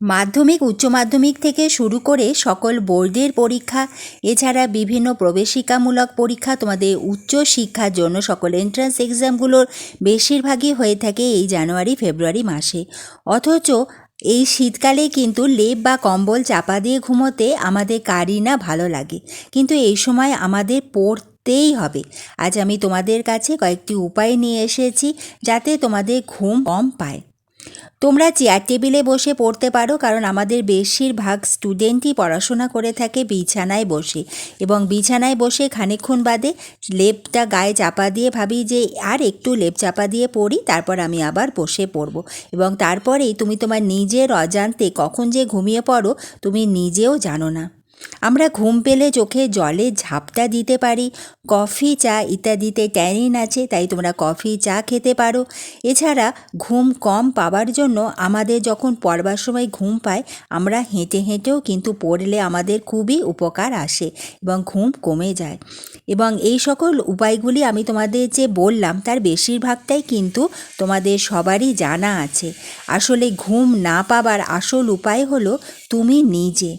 মাধ্যমিক, উচ্চ মাধ্যমিক থেকে শুরু করে সকল বোর্ডের পরীক্ষা, এছাড়া বিভিন্ন প্রবেশিকামূলক পরীক্ষা, তোমাদের উচ্চ শিক্ষার জন্য সকল এন্ট্রান্স এক্সামগুলোর বেশিরভাগই হয়ে থাকে এই জানুয়ারি, ফেব্রুয়ারি মাসে। অথচ এই শীতকালে কিন্তু লেপ বা কম্বল চাপা দিয়ে ঘুমোতে আমাদের কারই না ভালো লাগে। কিন্তু এই সময় আমাদের পড়তেই হবে। আজ আমি তোমাদের কাছে কয়েকটি উপায় নিয়ে এসেছি যাতে তোমাদের ঘুম কম পায়। তোমরা চেয়ার টেবিলে বসে পড়তে পারো, কারণ আমাদের বেশিরভাগ স্টুডেন্টই পড়াশোনা করে থাকে বিছানায় বসে। এবং বিছানায় বসে খানিকক্ষণ বাদে লেপটা গায়ে চাপা দিয়ে ভাবি যে, আর একটু লেপ চাপা দিয়ে পড়ি, তারপর আমি আবার বসে পড়ব। এবং তারপরেই তুমি তোমার নিজের অজান্তে কখন যে ঘুমিয়ে পড়ো, তুমি নিজেও জানো না। আমরা ঘুম পেলে চোখে জলে ঝাপটা দিতে পারি, কফি, চা ইত্যাদিতে ট্যানিন আছে, তাই তোমরা কফি, চা খেতে পারো। এছাড়া ঘুম কম পাওয়ার জন্য আমাদের যখন পড়বার সময় ঘুম পায়, আমরা হেঁটে হেঁটেও কিন্তু পড়লে আমাদের খুবই উপকার আসে এবং ঘুম কমে যায়। এবং এই সকল উপায়গুলি আমি তোমাদের যে বললাম, তার বেশিরভাগটাই কিন্তু তোমাদের সবারই জানা আছে। আসলে ঘুম না পাবার আসল উপায় হলো তুমি নিজে।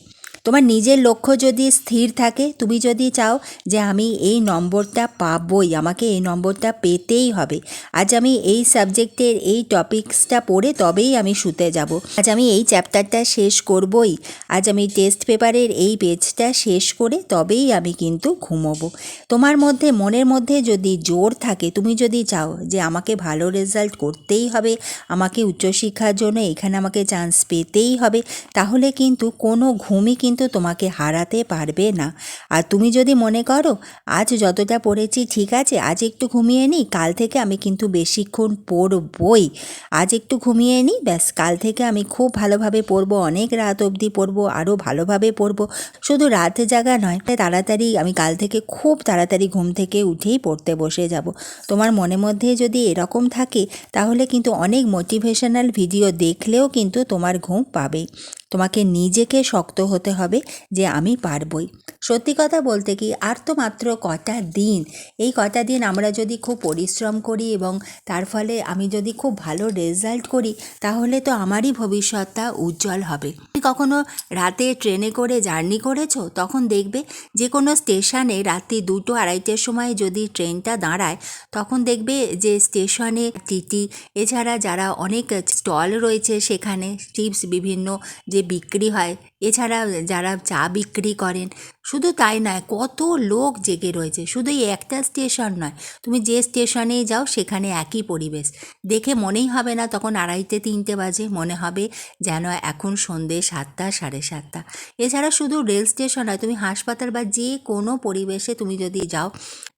তোমার নিজের লক্ষ্য যদি স্থির থাকে, তুমি যদি চাও যে আমি এই নম্বরটা পাবই, আমাকে এই নম্বরটা পেতেই হবে। আজ আমি এই সাবজেক্টের এই টপিকসটা পড়ে তবেই আমি শুতে যাব। আজ আমি এই চ্যাপ্টারটা শেষ করবই। আজ আমি টেস্ট পেপারের এই পেজটা শেষ করে তবেই আমি কিন্তু ঘুমোবো। তোমার মধ্যে, মনের মধ্যে যদি জোর থাকে, তুমি যদি চাও যে আমাকে ভালো রেজাল্ট করতেই হবে, আমাকে উচ্চশিক্ষার জন্য এখানে আমাকে চান্স পেতেই হবে, তাহলে কিন্তু কোনো ঘুমই কিন্তু তোমাকে হারাতে পারবে না। আর তুমি যদি মনে করো, আজ যতটা পড়েছি ঠিক আছে, আজ একটু ঘুমিয়ে নিই কাল থেকে আমি কিন্তু বেশিক্ষণ পড়বই। আজ একটু ঘুমিয়ে নিই ব্যাস, কাল থেকে আমি খুব ভালোভাবে পড়ব, অনেক রাত অবধি পড়ব আরও ভালোভাবে পড়ব। শুধু রাতে জাগা নয়, তাড়াতাড়ি আমি কাল থেকে খুব তাড়াতাড়ি ঘুম থেকে উঠেই পড়তে বসে যাব। তোমার মনের মধ্যে যদি এরকম থাকে, তাহলে কিন্তু অনেক মোটিভেশনাল ভিডিও দেখলেও কিন্তু তোমার ঘুম পাবে। তোমাকে নিজেকে শক্ত হতে হবে যে আমি পারবই। সত্যি কথা বলতে কি, আর তো মাত্র কটা দিন। এই কটা দিন আমরা যদি খুব পরিশ্রম করি এবং তার ফলে আমি যদি খুব ভালো রেজাল্ট করি, তাহলে তো আমারই ভবিষ্যৎটা উজ্জ্বল হবে। কখনো রাতে ট্রেনে করে জার্নি করেছ? তখন দেখবে যে কোনো স্টেশনে রাত্রি দুটো আড়াইটের সময় যদি ট্রেনটা দাঁড়ায়, তখন দেখবে যে স্টেশনে টিটি, এছাড়া যারা অনেক স্টল রয়েছে সেখানে চিপস বিভিন্ন যে বিক্রি হয় এছাড়া যারা চা বিক্রি করেন, শুধু তাই নয়, কত লোক জেগে রয়েছে। শুধু এই একটা স্টেশন নয়, তুমি যে স্টেশনেই যাও, সেখানে একই পরিবেশ। দেখে মনেই হবে না তখন আড়াইটে, তিনটে বাজে, মনে হবে যেন এখন সন্ধে সাতটা, সাড়ে সাতটা। এছাড়া শুধু রেল স্টেশন নয়, তুমি হাসপাতাল বা যে কোনো পরিবেশে তুমি যদি যাও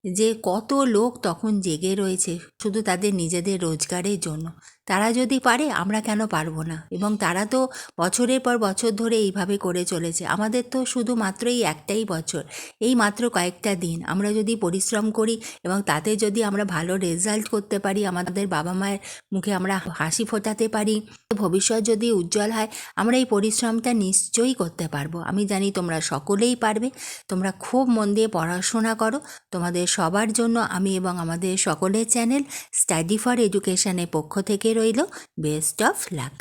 যে কত লোক তখন জেগে রয়েছে শুধু তাদের নিজেদের রোজগারের জন্য। তারা যদি পারে, আমরা কেন পারব না? এবং তারা তো বছরের পর বছর ধরে এইভাবে করে চলেছে। আমাদের তো শুধুমাত্র এই একটাই বছর। এই মাত্র কয়েকটা দিন। আমরা যদি পরিশ্রম করি এবং তাতে যদি আমরা ভালো রেজাল্ট করতে পারি, আমাদের বাবা মায়ের মুখে আমরা হাসি ফোটাতে পারি, ভবিষ্যৎ যদি উজ্জ্বল হয়, আমরা এই পরিশ্রমটা নিশ্চয়ই করতে পারব। আমি জানি তোমরা সকলেই পারবে। তোমরা খুব মন দিয়ে পড়াশোনা করো। তোমাদের সবার জন্য আমি এবং আমাদের সকলের চ্যানেল স্টাডি ফর এডুকেশনের পক্ষ থেকে রইল। Best of luck.